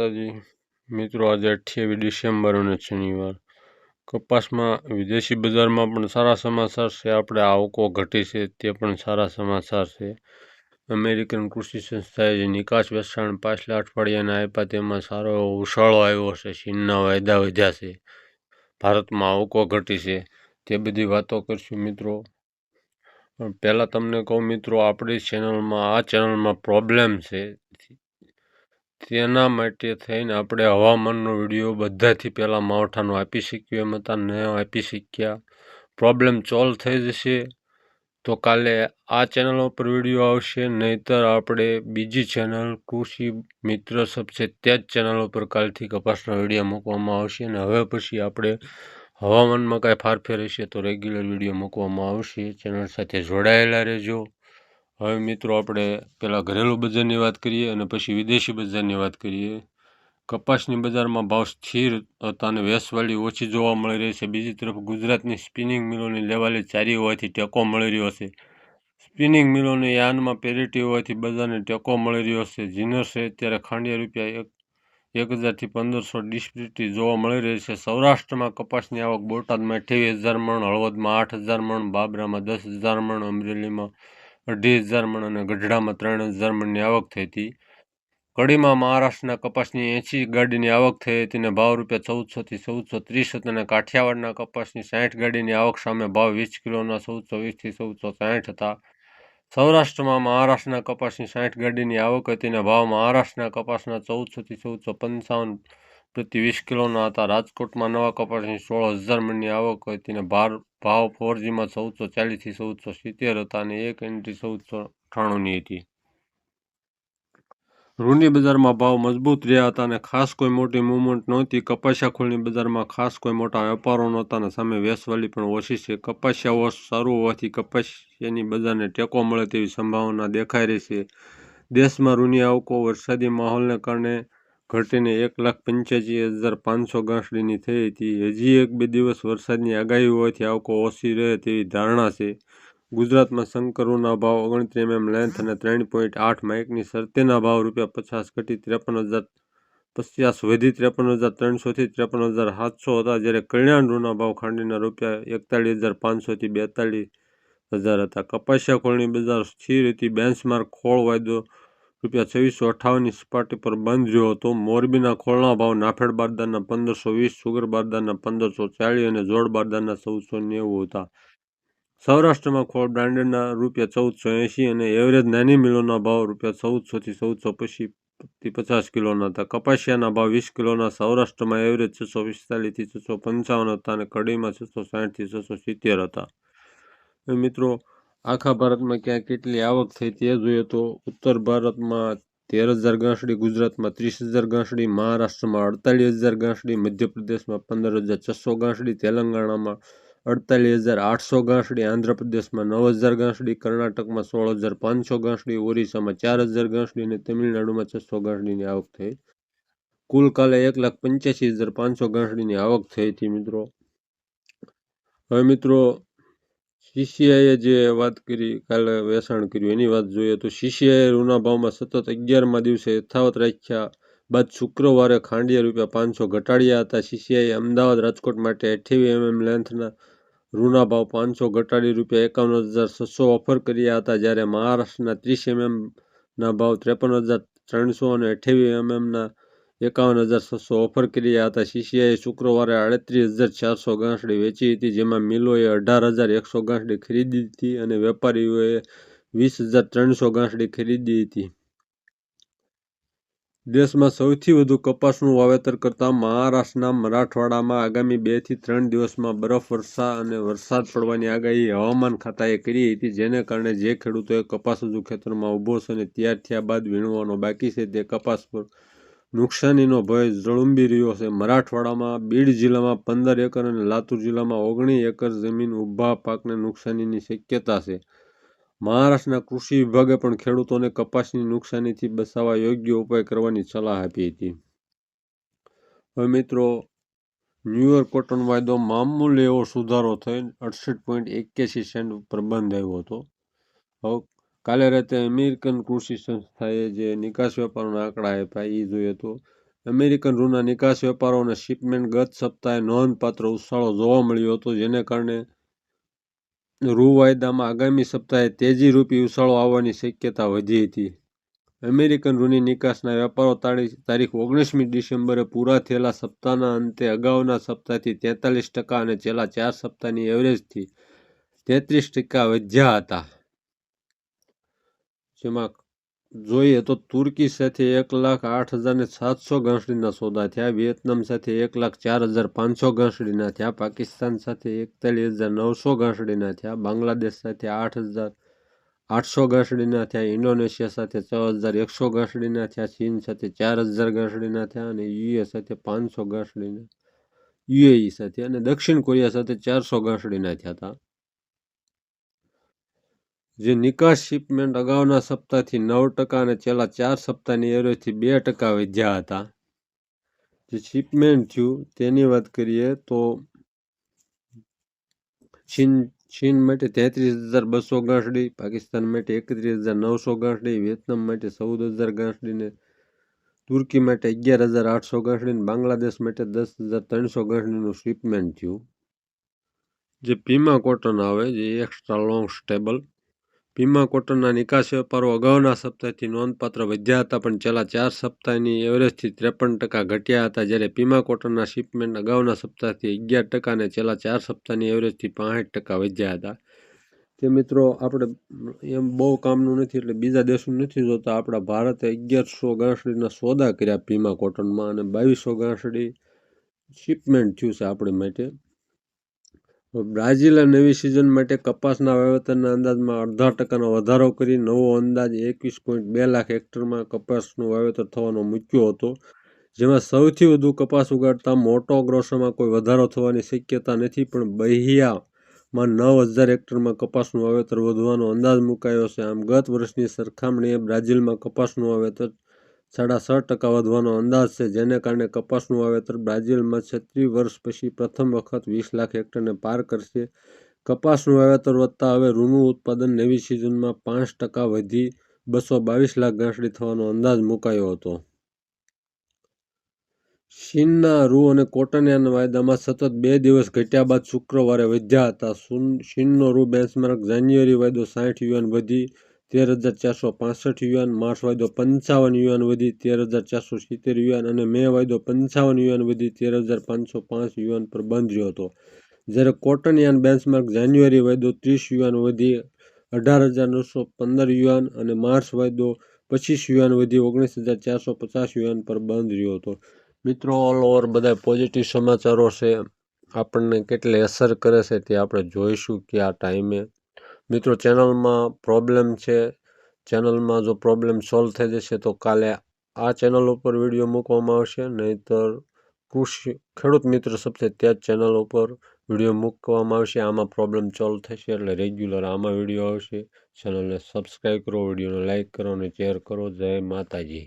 માતાજી, મિત્રો, આજે અઠ્યાવીસ ડિસેમ્બર અને શનિવાર. કપાસમાં, વિદેશી બજારમાં પણ સારા સમાચાર છે. આપણે આવકો ઘટી છે, તે પણ સારા સમાચાર છે. અમેરિકન કૃષિ સંસ્થાએ જે નિકાસ વેચાણ પાછલા અઠવાડિયાના આપ્યા, તેમાં સારો એવો ઉછાળો આવ્યો છે. ચીનના વાયદા વધ્યા છે. ભારતમાં આવકો ઘટી છે. તે બધી વાતો કરશું, મિત્રો. પહેલાં તમને કહું, મિત્રો, આપણી ચેનલમાં, આ ચેનલમાં પ્રોબ્લેમ છે. તેના માટે થઈને આપણે હવામાનનો વીડિયો બધાથી પહેલાં માવઠાનો આપી શક્યો એમ હતા ન આપી શક્યા. પ્રોબ્લેમ સોલ્વ થઈ જશે. તો કાલે આ ચેનલ ઉપર વીડિયો આવશે. નહીતર આપણે બીજી ચેનલ કૃષિ મિત્ર સબસે તે જ ચેનલ ઉપર કાલથી કપાસનો વીડિયો મૂકવામાં આવશે. અને હવે પછી આપણે હવામાનમાં કાંઈ ફારફેર હશે તો રેગ્યુલર વીડિયો મૂકવામાં આવશે. ચેનલ સાથે જોડાયેલા રહેજો. હવે મિત્રો આપણે પહેલાં ઘરેલું બજારની વાત કરીએ અને પછી વિદેશી બજારની વાત કરીએ. કપાસની બજારમાં ભાવ સ્થિર હતા અને વેસવાળી ઓછી જોવા મળી રહી છે. બીજી તરફ ગુજરાતની સ્પિનિંગ મિલોની લેવાલી ચારી હોવાથી ટેકો મળી રહ્યો છે. સ્પિનિંગ મિલોની યાનમાં પેરિટી હોવાથી બજારને ટેકો મળી રહ્યો છે. જીનર્સે અત્યારે ખાંડિયા રૂપિયા એક એક હજારથી પંદરસો ડિસ્પ્યુટી જોવા મળી રહી છે. સૌરાષ્ટ્રમાં કપાસની આવક બોટાદમાં અઠ્યાવીસ હજાર મણ, હળવદમાં આઠ હજાર મણ, બાબરામાં દસ હજાર મણ, અમરેલીમાં અઢી હજાર મણ અને ગઢડામાં ત્રણ હજાર મણની આવક થઈ હતી. કડીમાં મહારાષ્ટ્રના કપાસની એંસી ગાડીની આવક થઈ હતી અને ભાવ રૂપિયા ચૌદસોથી ચૌદસો ત્રીસ હતા અને કાઠિયાવાડના કપાસની સાઠ ગાડીની આવક સામે ભાવ વીસ કિલોના ચૌદસો વીસથી ચૌદસો સાઠ હતા. સૌરાષ્ટ્રમાં મહારાષ્ટ્રના કપાસની સાઠ ગાડીની આવક હતી અને ભાવ મહારાષ્ટ્રના કપાસના ચૌદસોથી ચૌદસો પંચાવન પ્રતિ વીસ કિલોના હતા. રાજકોટમાં નવા કપાસની સોળ હજાર મણની આવક હતી તેને ભાર, ભાવ ફોરજીમાં ચૌદસો ચાલીસથી ચૌદસો સિત્તેર હતા અને એક એન્ટ્રી ચૌદસો અઠ્ઠાણુંની હતી. રૂની બજારમાં ભાવ મજબૂત રહ્યા હતા અને ખાસ કોઈ મોટી મૂવમેન્ટ નહોતી. કપાસિયા ખોળની બજારમાં ખાસ કોઈ મોટા વેપારો નહોતા અને સામે વેસવાલી પણ ઓછી છે. કપાસિયા ઓછ સારું હોવાથી કપાસિયાની બજારને ટેકો મળે તેવી સંભાવના દેખાઈ રહી છે. દેશમાં રૂની આવકો વરસાદી માહોલને કારણે ઘટીને એક લાખ પંચ્યાસી હજાર પાંચસો ગાંસડીની થઈ હતી. હજી એક બે દિવસ વરસાદની આગાહી હોવાથી આવકો ઓછી રહે તેવી ધારણા છે. ગુજરાતમાં શંકરુના ભાવ ઓગણત્રીસ એમએમ લેન્થ અને ત્રણ પોઈન્ટ આઠ માઇકની શરતેના ભાવ રૂપિયા પચાસ ઘટી ત્રેપન હજાર પચાસ વધી ત્રેપન હજાર ત્રણસોથી ત્રેપન હજાર સાતસો હતા જ્યારે કલ્યાણ રૂના ભાવ ખાંડીના રૂપિયા એકતાલીસ હજાર પાંચસોથી બેતાલીસ હજાર હતા. કપાસિયા ખોળની બજાર સ્થિર હતી. બેન્ચમાર્ક ખોળ વાયદો રૂપિયા છવ્વીસો અઠ્ઠાવનની સપાટી પર બંધ જોયો હતો. મોરબીના ખોળના ભાવ નાફેડ બારદારના પંદરસો વીસ, સુગર બારદારના પંદરસો ચાલીસ અને જોડ બારદારના ચૌદસો નેવું હતા. સૌરાષ્ટ્રમાં ખોળ બ્રાન્ડેડના રૂપિયા ચૌદસો એંશી અને એવરેજ નાની મિલોના ભાવ રૂપિયા ચૌદસોથી ચૌદસો પચીસથી પચાસ કિલોના હતા. કપાસિયાના ભાવ વીસ કિલોના, સૌરાષ્ટ્રમાં એવરેજ છસો પિસ્તાલીસથી છસો પંચાવન હતા અને કડીમાં છસો સાઠથી છસો સિત્તેર હતા. મિત્રો આખા ભારતમાં ક્યાં કેટલી આવક થઈ તે જોઈએ તો ઉત્તર ભારતમાં તેર હજાર ગાંસડી, ગુજરાતમાં ત્રીસ હજાર ગાંસડી, મહારાષ્ટ્રમાં અડતાલીસ હજાર ગાંસડી, મધ્યપ્રદેશમાં પંદર હજાર છસો ગાંસડી, તેલંગાણામાં અડતાલીસ હજાર આઠસો ગાંસડી, આંધ્રપ્રદેશમાં નવ હજાર ગાંસડી, કર્ણાટકમાં સોળ હજાર પાંચસો ગાંસડી, ઓરિસ્સામાં ચાર હજાર ગાંસડી અને તમિલનાડુમાં છસો ગાંસડીની આવક થઈ. કુલ કાલે એક લાખ પંચ્યાસી હજાર પાંચસો ગાંસડીની આવક થઈ હતી મિત્રો. હવે મિત્રો સીસીઆઈએ જે વાત કરી, કાલે વેચાણ કર્યું, એની વાત જોઈએ તો સીસીઆઈએ રૂના ભાવમાં સતત અગિયારમા દિવસે યથાવત રાખ્યા બાદ શુક્રવારે ખાંડિયા રૂપિયા પાંચસો ઘટાડ્યા હતા. સીસીઆઈએ અમદાવાદ રાજકોટ માટે અઠ્યાવી એમએમ લેન્થના રૂના ભાવ પાંચસો ઘટાડી રૂપિયા એકાવન હજાર છસો ઓફર કર્યા હતા, જ્યારે મહારાષ્ટ્રના ત્રીસ એમએમના ભાવ ત્રેપન હજાર ત્રણસો અને અઠ્યાવીસ એમએમના એકાવન હજાર છસો ઓફર કર્યા હતા. સીસીઆઈએ શુક્રવારે આડત્રીસ હજાર ચારસો ગાંસડી વેચી હતી, જેમાં મિલોએ અઢાર હજાર એકસો ગાંસડી ખરીદી હતી અને વેપારીઓએ વીસ હજાર ત્રણસો ગાંસડી ખરીદી હતી. દેશમાં સૌથી વધુ કપાસનું વાવેતર કરતા મહારાષ્ટ્રના મરાઠવાડામાં આગામી બેથી ત્રણ દિવસમાં બરફ વર્ષા અને વરસાદ પડવાની આગાહી હવામાન ખાતાએ કરી હતી, જેને કારણે જે ખેડૂતોએ કપાસ હજુ ખેતરમાં ઊભો છે અને તૈયાર થયા બાદ વીણવાનો બાકી છે. તે કપાસ પર નુકસાનીનો ભય ઝળુંબી રહ્યો છે. મરાઠવાડામાં બીડ જિલ્લામાં પંદર એકર અને લાતુર જિલ્લામાં ઓગણીસ એકર જમીન ઊભા પાકને નુકસાનીની શક્યતા છે. મહારાષ્ટ્રના કૃષિ વિભાગે પણ ખેડૂતોને કપાસની નુકસાનીથી બચાવવા યોગ્ય ઉપાય કરવાની સલાહ આપી હતી. હવે મિત્રો ન્યુયોર્ક કોટન વાયદો મામૂલી એવો સુધારો થઈ અડસઠ પોઈન્ટ એક્યાસી સેન્ટ ઉપર બંધ આવ્યો હતો. હવે કાલે રાતે અમેરિકન કૃષિ સંસ્થાએ જે નિકાસ વેપારોના આંકડા આપ્યા એ જોઈએ તો અમેરિકન રૂના નિકાસ વેપારો અને શિપમેન્ટ ગત સપ્તાહે નોંધપાત્ર ઉછાળો જોવા મળ્યો હતો, જેને કારણે રૂ વાયદામાં આગામી સપ્તાહે તેજી રૂપી ઉછાળો આવવાની શક્યતા વધી હતી. અમેરિકન રૂની નિકાસના વેપારો તારીખ ઓગણીસમી ડિસેમ્બરે પૂરા થયેલા સપ્તાહના અંતે અગાઉના સપ્તાહથી તેતાલીસ ટકા અને છેલ્લા ચાર સપ્તાહની એવરેજથી તેત્રીસ ટકા વધ્યા હતા. જેમાં જોઈએ તો તુર્કી સાથે એક લાખ આઠ હજારને સાતસો ઘાસડીના સોદા થયા. વિયેતનામ સાથે એક લાખ ચાર હજાર પાંચસો ઘાસડીના થયા. પાકિસ્તાન સાથે એકતાલીસ હજાર નવસો ઘાસડીના થયા. બાંગ્લાદેશ સાથે આઠ હજાર આઠસો ઘાસડીના થયા. ઇન્ડોનેશિયા સાથે છ હજાર એકસો ઘાસડીના થયા. ચીન સાથે ચાર હજાર ઘાસડીના થયા અને યુએ સાથે પાંચસો ઘાસડીના યુએઈ સાથે અને દક્ષિણ કોરિયા સાથે ચારસો ઘાસડીના થયા હતા. જે નિકાસ શિપમેન્ટ અગાઉના સપ્તાહથી નવ ટકા અને છેલ્લા ચાર સપ્તાહની એવરેજથી બે ટકા વધ્યા હતા. જે શિપમેન્ટ થયું, તેની વાત કરીએ તો ચીન ચીન માટે તેત્રીસ હજાર બસો ગાંસડી પાકિસ્તાન માટે એકત્રીસ હજાર નવસો ગાંસડી વિયેતનામ માટે ચૌદ હજાર ગાંસડીને તુર્કી માટે અગિયાર હજાર આઠસો ગાંસડી અને બાંગ્લાદેશ માટે દસ હજાર ત્રણસો ગાંસડીનું શિપમેન્ટ થયું. જે પીમા કોટન આવે, જે એક્સ્ટ્રા લોંગ સ્ટેબલ પીમા કોટનના નિકાસ વેપારો અગાઉના સપ્તાહથી નોંધપાત્ર વધ્યા હતા, પણ છેલ્લા ચાર સપ્તાહની એવરેજથી ત્રેપન ટકા ઘટ્યા હતા, જ્યારે પીમા કોટનના શિપમેન્ટ અગાઉના સપ્તાહથી અગિયાર ટકા અને છેલ્લા ચાર સપ્તાહની એવરેજથી પાંસઠ ટકા વધ્યા હતા. તે મિત્રો આપણે એમ બહુ કામનું નથી, એટલે બીજા દેશનું નથી જોતા, આપણા ભારતે અગિયારસો ગાંસડીના સોદા કર્યા પીમા કોટનમાં અને બાવીસો ગાંસડી શિપમેન્ટ થયું છે આપણી માટે. બ્રાઝિલે નવી સિઝન માટે કપાસના વાવેતરના અંદાજમાં અડધા ટકાનો વધારો કરી નવો અંદાજ એકવીસ પોઈન્ટ બે લાખ હેક્ટરમાં કપાસનું વાવેતર થવાનો મૂક્યો હતો, જેમાં સૌથી વધુ કપાસ ઉગાડતા મોટો ગ્રોસોમાં કોઈ વધારો થવાની શક્યતા નથી, પણ બહિયામાં નવ હજાર હેક્ટરમાં કપાસનું વાવેતર વધવાનો અંદાજ મુકાયો છે. આમ, ગત વર્ષની સરખામણીએ બ્રાઝિલમાં કપાસનું વાવેતર સાડા છ ટકા વધવાનો અંદાજ છે, જેને કારણે કપાસનું વાવેતર બ્રાઝિલમાં છત્રીસ વર્ષ પછી પ્રથમ વખત વીસ લાખ હેક્ટરને પાર કરશે. કપાસનું વાવેતર વધતા હવે ઋણું ઉત્પાદન નવી સિઝનમાં પાંચ ટકા વધી બસો બાવીસ લાખ ગાંસડી થવાનો અંદાજ મુકાયો હતો. ચીનના રૂ અને કોટનિયાના વાયદામાં સતત બે દિવસ ઘટ્યા બાદ શુક્રવારે વધ્યા હતા. ચીનનો રૂ બેન્ચમાર્ક જાન્યુઆરી વાયદો સાઠ યુએન વધી તેર હજાર ચારસો પાસઠ યુએન માર્ચ વાયદો પંચાવન યુએન વધી, તેર હજાર ચારસો સિત્તેર યુએન અને મે વાયદો પંચાવન યુએન વધી, તેર હજાર પાંચસો પાંચ યુએન પર બંધ રહ્યો હતો. જ્યારે કોટન યાન બેન્ચમાર્ક જાન્યુઆરી વાયદો ત્રીસ યુએન વધી, અઢાર હજાર નવસો પંદર યુએન અને માર્ચ વાયદો પચીસ યુએન વધી, ઓગણીસ હજાર ચારસો પચાસ યુએન પર બંધ રહ્યો હતો. મિત્રો ઓલ ઓવર બધા પોઝિટિવ સમાચારો છે. આપણને કેટલી અસર કરે છે તે આપણે જોઈશું કે આ ટાઈમે મિત્રો, ચેનલમાં પ્રોબ્લેમ છે. ચેનલમાં જો પ્રોબ્લેમ સોલ્વ થઈ જશે, તો કાલે આ ચેનલ ઉપર વીડિયો મૂકવામાં આવશે. નહીંતર કૃષિ ખેડૂત મિત્ર સબસે ત્યાં જ ચેનલ ઉપર વીડિયો મૂકવામાં આવશે. આમાં પ્રોબ્લેમ સોલ્વ થશે એટલે રેગ્યુલર આમાં વીડિયો આવશે. ચેનલને સબસ્ક્રાઈબ કરો વિડીયોને લાઇક કરો અને શેર કરો. જય માતાજી.